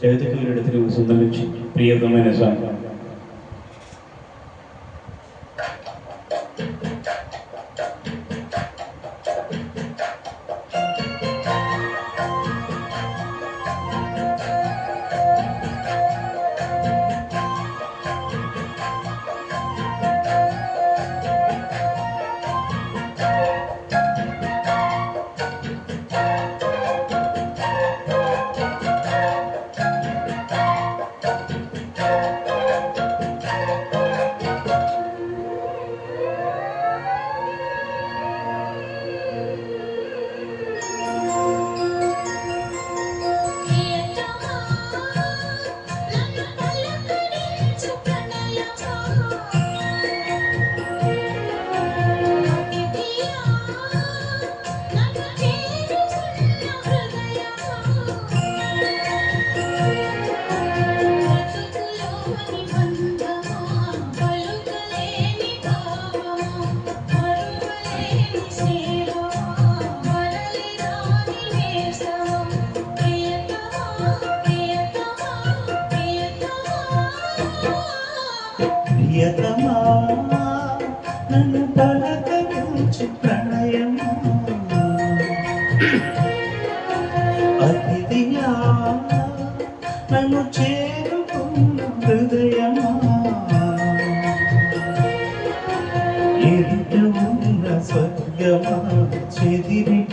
ജയത്തെ കുറിച്ച് സുന്ദരൻ പ്രിയതമേന സ്വാമി ప్రియతమా నన్ను పలకరించు ప్రణయమా. అతిథియా నన్ను చేరుకున్న హృదయమా. ఎదుట ఉన్న స్వర్గమా చెదిరి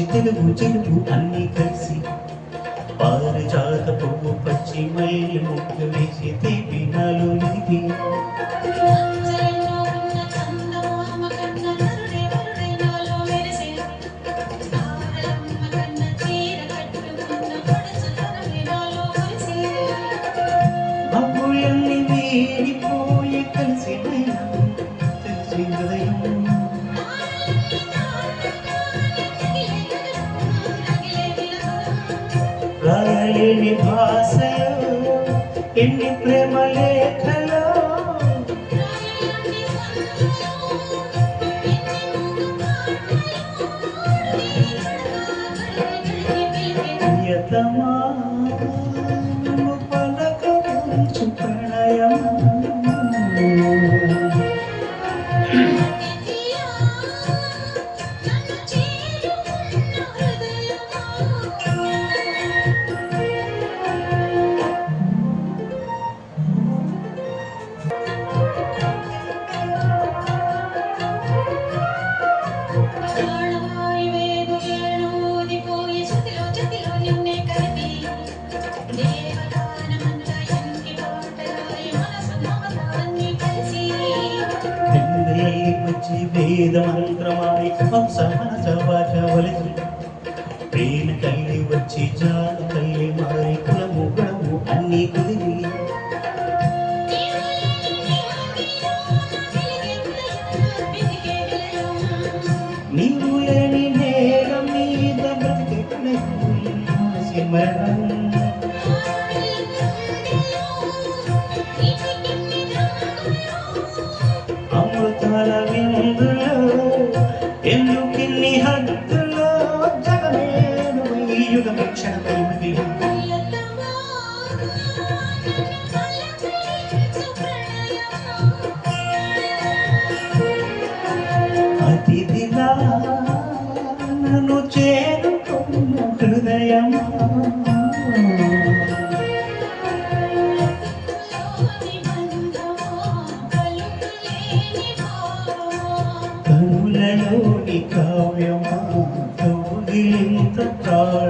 పాటలొచ్చి తెలుగు తెలుగు అన్ని కలిసి పారిజాత పువ్వు పచ్చి మైలి ముగ్గు వేసి తీపినాలు ఇది. అప్పులన్నీ వీడిపోయి రాయలేని భాషలో ఎన్ని ప్రేమ లేఖలో నిందలై వచ్చి వేద మంత్రమాయి వంశమన చవాచవలసి ప్రేమ తల్లి వచ్చి జాన ఈ యుగ క్షణమై నన్ను చేరుకున్న హృదయమా? కనులలోని కావ్యమా? కౌగిలింత ప్రాణ